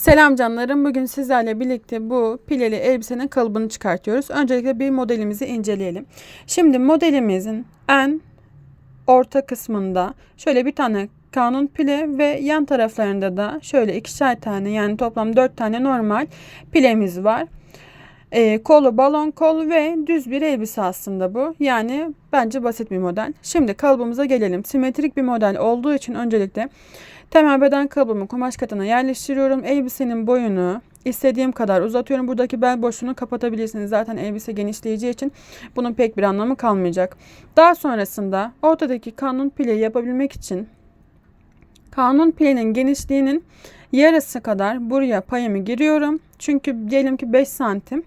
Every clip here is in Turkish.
Selam canlarım. Bugün sizlerle birlikte bu pileli elbisenin kalıbını çıkartıyoruz. Öncelikle bir modelimizi inceleyelim. Şimdi modelimizin en orta kısmında şöyle bir tane kanun pile ve yan taraflarında da şöyle ikişer tane yani toplam dört tane normal pilemiz var. E, kolu balon kol ve düz bir elbise aslında bu. Yani bence basit bir model. Şimdi kalıbımıza gelelim. Simetrik bir model olduğu için öncelikle temel beden kalıbımı kumaş katına yerleştiriyorum. Elbisenin boyunu istediğim kadar uzatıyorum. Buradaki bel boşluğunu kapatabilirsiniz. Zaten elbise genişleyeceği için bunun pek bir anlamı kalmayacak. Daha sonrasında ortadaki kanun pileyi yapabilmek için kanun pilenin genişliğinin yarısı kadar buraya payımı giriyorum. Çünkü diyelim ki 5 santim.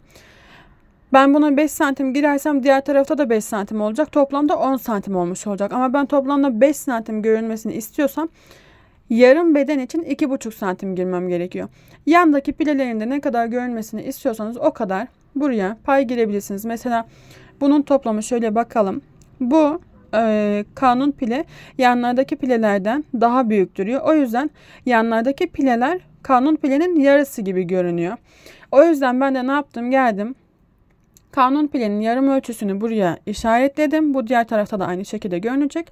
Ben buna 5 santim girersem diğer tarafta da 5 santim olacak. Toplamda 10 santim olmuş olacak. Ama ben toplamda 5 santim görünmesini istiyorsam yarım beden için 2,5 santim girmem gerekiyor. Yandaki pilelerinde ne kadar görünmesini istiyorsanız o kadar buraya pay girebilirsiniz. Mesela bunun toplamı şöyle bakalım. Bu e, kanun pile yanlardaki pilelerden daha büyük duruyor. O yüzden yanlardaki pileler kanun pilenin yarısı gibi görünüyor. O yüzden ben de ne yaptım? Geldim. Kanun pilenin yarım ölçüsünü buraya işaretledim. Bu diğer tarafta da aynı şekilde görünecek.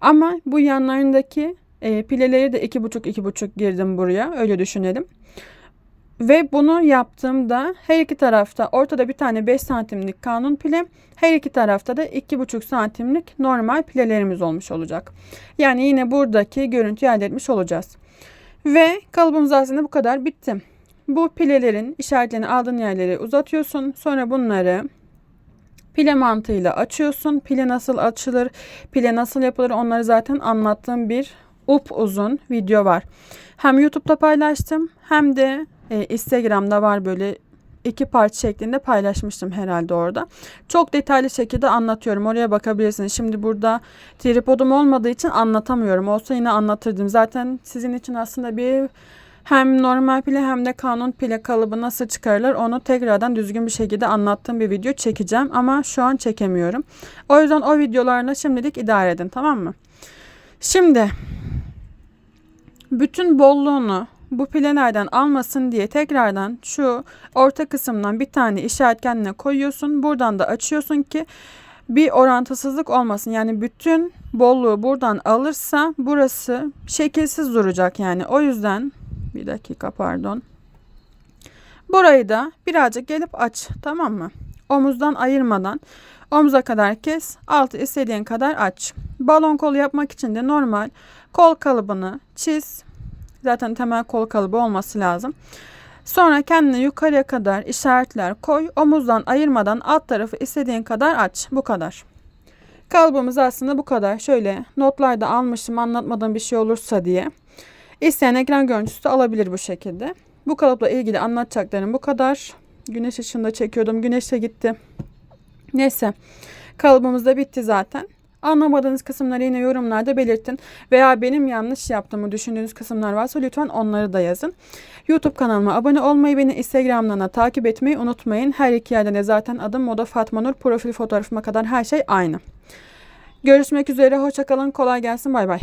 Ama bu yanlarındaki e, pileleri de iki buçuk iki buçuk girdim buraya. Öyle düşünelim. Ve bunu yaptığımda her iki tarafta ortada bir tane 5 santimlik kanun pile, her iki tarafta da 2,5 santimlik normal pilelerimiz olmuş olacak. Yani yine buradaki görüntüyü elde etmiş olacağız. Ve kalıbımız aslında bu kadar bitti. Bu pilelerin işaretlerini aldığın yerleri uzatıyorsun. Sonra bunları pile mantığıyla açıyorsun. Pile nasıl açılır, pile nasıl yapılır onları zaten anlattığım bir up uzun video var. Hem YouTube'da paylaştım hem de e, Instagram'da var böyle iki part şeklinde paylaşmıştım herhalde orada. Çok detaylı şekilde anlatıyorum. Oraya bakabilirsiniz. Şimdi burada tripodum olmadığı için anlatamıyorum. Olsa yine anlatırdım. Zaten sizin için aslında bir hem normal pile hem de kanun pile kalıbı nasıl çıkarılır onu tekrardan düzgün bir şekilde anlattığım bir video çekeceğim. Ama şu an çekemiyorum. O yüzden o videolarla şimdilik idare edin tamam mı? Şimdi bütün bolluğunu bu pilelerden almasın diye tekrardan şu orta kısımdan bir tane işaretgenle koyuyorsun. Buradan da açıyorsun ki bir orantısızlık olmasın. Yani bütün bolluğu buradan alırsa burası şekilsiz duracak yani. O yüzden bir dakika pardon. Burayı da birazcık gelip aç tamam mı? Omuzdan ayırmadan omuza kadar kes. Altı istediğin kadar aç. Balon kolu yapmak için de normal kol kalıbını çiz. Zaten temel kol kalıbı olması lazım. Sonra kendine yukarıya kadar işaretler koy. Omuzdan ayırmadan alt tarafı istediğin kadar aç. Bu kadar. Kalıbımız aslında bu kadar. Şöyle notlarda almışım anlatmadığım bir şey olursa diye. İsteyen ekran görüntüsü de alabilir bu şekilde. Bu kalıpla ilgili anlatacaklarım bu kadar. Güneş ışığında çekiyordum. Güneş de gitti. Neyse. Kalıbımız da bitti zaten. Anlamadığınız kısımları yine yorumlarda belirtin. Veya benim yanlış yaptığımı düşündüğünüz kısımlar varsa lütfen onları da yazın. YouTube kanalıma abone olmayı, beni Instagram'dan da takip etmeyi unutmayın. Her iki yerde de zaten adım Moda Fatma Nur. Profil fotoğrafıma kadar her şey aynı. Görüşmek üzere. Hoşçakalın. Kolay gelsin. Bay bay.